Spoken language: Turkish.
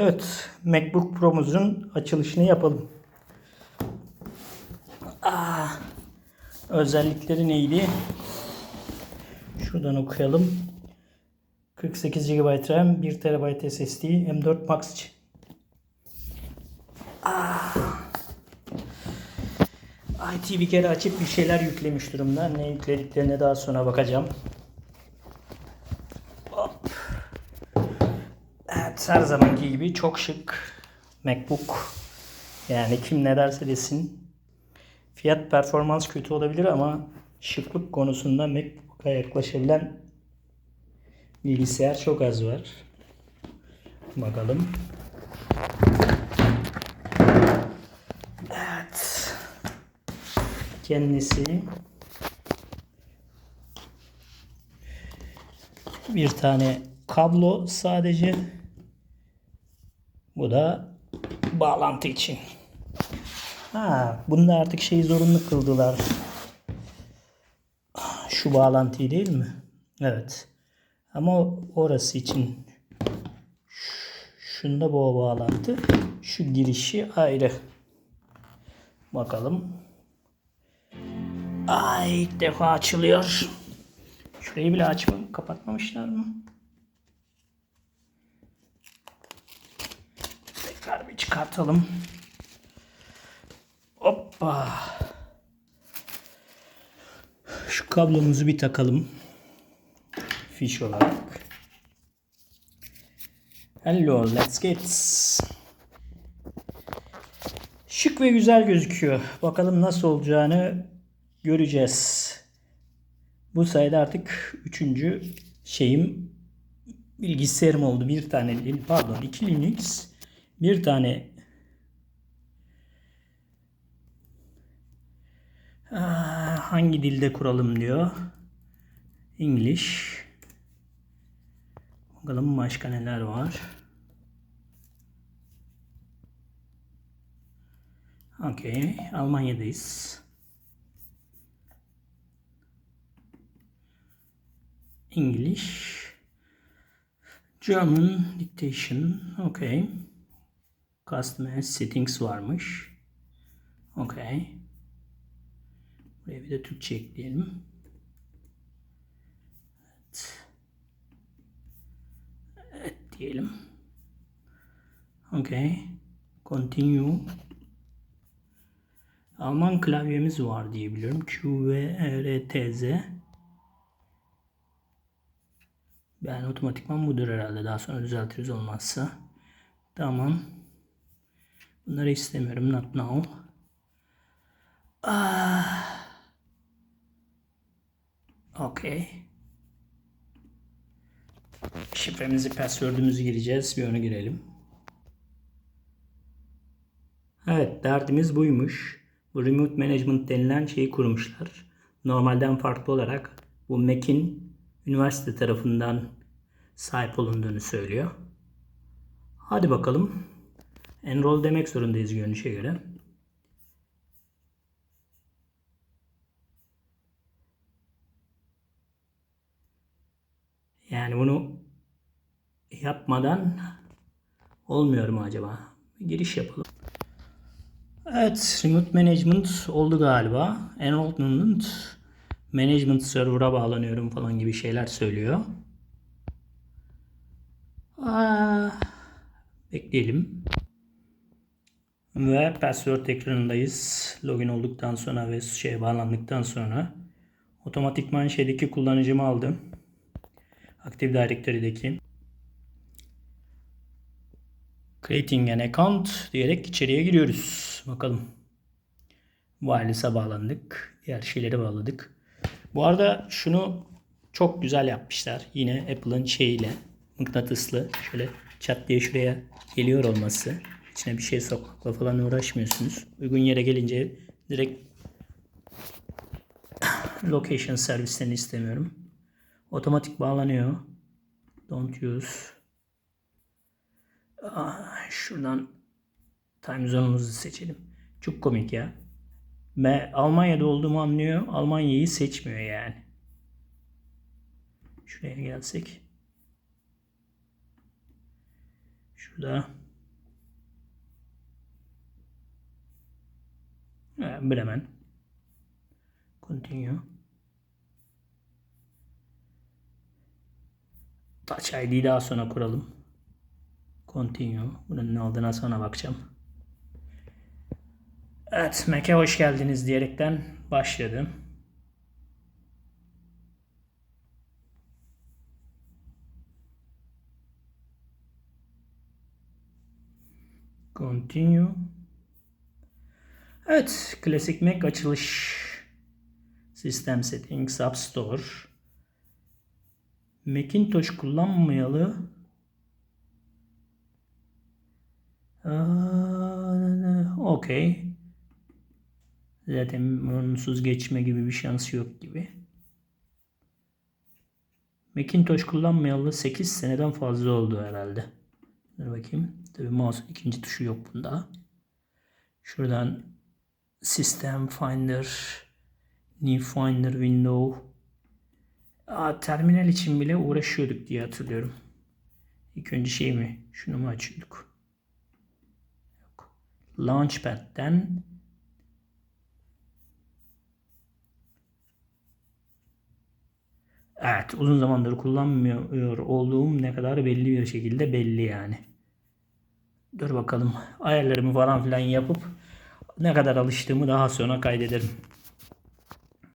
Evet, MacBook Pro'muzun açılışını yapalım. Aa, özellikleri neydi? Şuradan okuyalım. 48 GB RAM, 1 TB SSD, M4 Max için. Aa. IT bir kere açıp bir şeyler yüklemiş durumda. Ne yüklediklerine daha sonra bakacağım. Evet her zamanki gibi çok şık MacBook. Yani kim ne derse desin. Fiyat performans kötü olabilir ama şıklık konusunda MacBook'a yaklaşabilen bilgisayar çok az var. Bakalım. Evet. Kendisi bir tane kablo sadece. Bu da bağlantı için. Ha, bunda artık şeyi zorunlu kıldılar. Şu bağlantıyı değil mi? Evet. Ama orası için şunda bu bağlantı. Şu girişi ayrı. Bakalım. Ay ilk defa açılıyor. Şurayı bile açma, kapatmamışlar mı? Tekrar bir çıkartalım. Hoppa. Şu kablomuzu bir takalım. Fiş olarak. Hello, let's get. Şık ve güzel gözüküyor. Bakalım nasıl olacağını göreceğiz. Bu sayede artık üçüncü şeyim bilgisayarım oldu. Bir tane pardon iki Linux bir tane Aa, hangi dilde kuralım diyor. English. Bakalım başka neler var. Okey. Almanya'dayız. English. German dictation. Okay. Customer settings varmış. Okay. Buraya bir de Türkçe ekleyelim. Evet. Evet diyelim. Okay. Continue. Alman klavyemiz var diye. Q ve R, T, Z. Ben otomatikman budur herhalde. Daha sonra düzeltiriz olmazsa. Tamam. Bunları istemiyorum. Not now. Ah. Okay. Şifremizi, password'ümüzü gireceğiz. Bir onu girelim. Evet, derdimiz buymuş. Bu remote management denilen şeyi kurmuşlar. Normalden farklı olarak bu Mac'in üniversite tarafından sahip olunduğunu söylüyor. Hadi bakalım. Enroll demek zorundayız görünüşe göre. Yani bunu yapmadan olmuyor mu acaba? Giriş yapalım. Evet, Remote Management oldu galiba. Enrollment Management Server'a bağlanıyorum falan gibi şeyler söylüyor. Aa, bekleyelim. Ve password ekranındayız. Login olduktan sonra ve şeye bağlandıktan sonra otomatikman şeydeki kullanıcımı aldım. Active Directory'deki Creating an account diyerek içeriye giriyoruz. Bakalım. Wireless'a bağlandık. Diğer şeyleri bağladık. Bu arada şunu çok güzel yapmışlar. Yine Apple'ın şeyiyle mıknatıslı şöyle çat diye şuraya geliyor olması. İçine bir şey sokmakla falan uğraşmıyorsunuz. Uygun yere gelince direkt location servislerini istemiyorum. Otomatik bağlanıyor. Don't use. Aa, şuradan time zone'umuzu seçelim. Çok komik ya. Ben Almanya'da olduğumu anlıyor. Almanya'yı seçmiyor yani. Şuraya gelsek. Şurada Bremen. Continue. Touch ID'yi daha sonra kuralım. Continue. Bunun ne olduğuna sonra bakacağım. Evet, Mac'e hoş geldiniz diyerekten başladım. Continue. Evet, klasik Mac açılış. System Settings, App Store. Macintosh kullanmayalı. Okey. Zaten onsuz geçme gibi bir şansı yok gibi. Macintosh kullanmayalı 8 seneden fazla oldu herhalde. Dur bakayım. Tabii mouse'un ikinci tuşu yok bunda. Şuradan System Finder, New Finder Window. Aa, terminal için bile uğraşıyorduk diye hatırlıyorum. İlk önce şey mi? Şunu mu açıyorduk? Yok. Launchpad'den Evet, uzun zamandır kullanmıyor olduğum ne kadar belli bir şekilde belli yani. Dur bakalım ayarlarımı falan filan yapıp ne kadar alıştığımı daha sonra kaydederim.